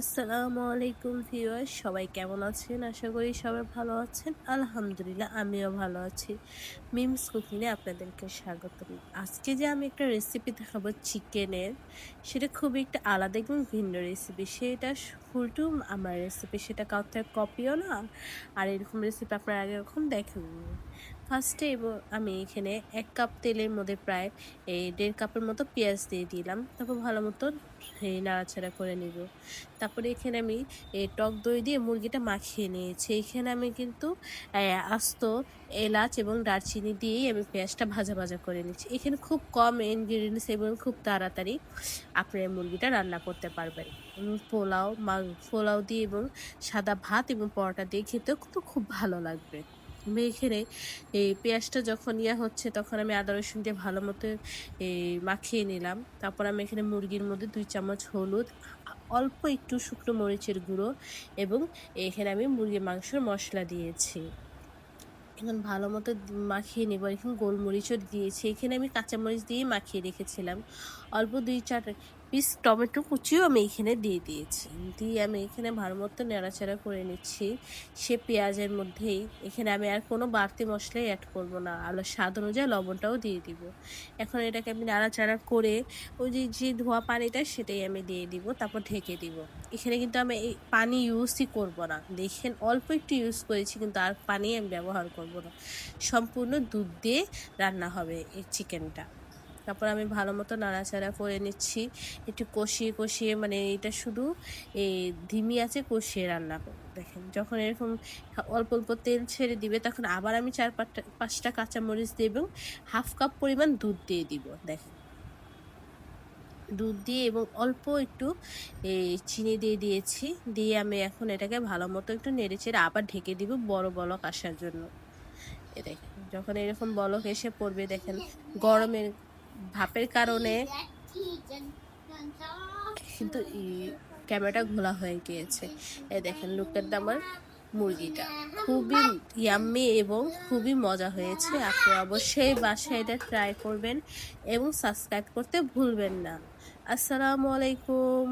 আসসালামু আলাইকুম ভিউয়ার সবাই কেমন আছেন? আশা করি সবাই ভালো আছেন। আলহামদুলিল্লাহ, আমিও ভালো আছি। মিমস কুকিংয়ে আপনাদেরকে স্বাগত আজকে যে আমি একটা রেসিপি দেখাবো চিকেনের সেটা খুবই একটা আলাদা এবং ভিন্ন রেসিপি সেটা ফুলটু, আমার রেসিপি সেটা কাউকে কপিও না। আর এরকম রেসিপি আপনার আগে এরকম দেখেন? ফার্স্টে আমি এখানে এক কাপ তেলের মধ্যে প্রায় এই দেড় কাপের মতো পেঁয়াজ দিয়ে দিলাম। তারপর ভালো মতো নাড়াচাড়া করে নিব। তারপরে এখানে আমি এই টক দই দিয়ে মুরগিটা মাখিয়ে নিয়েছি। এখানে আমি কিন্তু আস্ত এলাচ এবং দারচিনি দিয়েই আমি পেঁয়াজটা ভাজা ভাজা করে নিচ্ছি। এখানে খুব কম ইনগ্রিডিয়েন্টস এবং খুব তাড়াতাড়ি আপনি মুরগিটা রান্না করতে পারবেন। পোলাও পোলাও দিয়ে এবং সাদা ভাত এবং পরোটা দিয়ে খেতেও কিন্তু খুব ভালো লাগবে। এখানে এই পেঁয়াজটা যখন ইয়া হচ্ছে তখন আমি আদা, রসুন দিয়ে ভালো মতো মাখিয়ে নিলাম। তারপর আমি এখানে মুরগির মধ্যে দুই চামচ হলুদ, অল্প একটু শুকনো মরিচের গুঁড়ো এবং এখানে আমি মুরগির মাংসের মশলা দিয়েছি। এখন ভালো মতো মাখিয়ে নেব। এখন গোলমরিচও দিয়েছি। এখানে আমি কাঁচামরিচ দিয়ে মাখিয়ে রেখেছিলাম। অল্প দুই চার পিস টমেটো কুচিও আমি এখানে দিয়ে দিয়েছি। দিয়ে আমি এখানে ভালো মতো নেড়াচাড়া করে নিচ্ছি। সে পেঁয়াজের মধ্যেই। এখানে আমি আর কোনো বাড়তি মশলাই অ্যাড করব না। আলো স্বাদ অনুযায়ী লবণটাও দিয়ে দিব। এখন এটাকে আমি নাড়াচাড়া করে ওই যে যে ধোয়া পানিটা সেটাই আমি দিয়ে দিব, তারপর ঢেকে দিব। এখানে কিন্তু আমি এই পানি ইউজই করব না। দেখেন অল্প একটু ইউজ করেছি, কিন্তু আর পানি আমি ব্যবহার করব না। সম্পূর্ণ দুধ দিয়ে রান্না হবে এই চিকেনটা তারপর আমি ভালো মতো নাড়াচাড়া করে নিচ্ছি। একটু কষিয়ে কষিয়ে মানে এটা শুধু এই ধিমি আছে কষিয়ে রান্না করব। দেখেন, যখন এরকম অল্প অল্প তেল ছেড়ে দিবে, তখন আবার আমি চার পাঁচটা পাঁচটা কাঁচামরিচ দিয়ে এবং হাফ কাপ পরিমাণ দুধ দিয়ে দিব। দেখেন, দুধ দিয়ে এবং অল্প একটু এই চিনি দিয়ে দিয়েছি। দিয়ে আমি এখন এটাকে ভালো মতো একটু নেড়ে চেড়ে আবার ঢেকে দিব বড় বলক আসার জন্য। দেখেন, যখন এরকম বলক এসে পড়বে, দেখেন, গরমের ভাপের কারণে কিন্তু ক্যামেরাটা ঘোলা হয়ে গিয়েছে। এই দেখেন লোকের আমার মুরগিটা। খুবই ইয়াম্মি এবং খুবই মজা হয়েছে। আপনি অবশ্যই বাসায় এটা ট্রাই করবেন এবং সাবস্ক্রাইব করতে ভুলবেন না। আসসালামু আলাইকুম।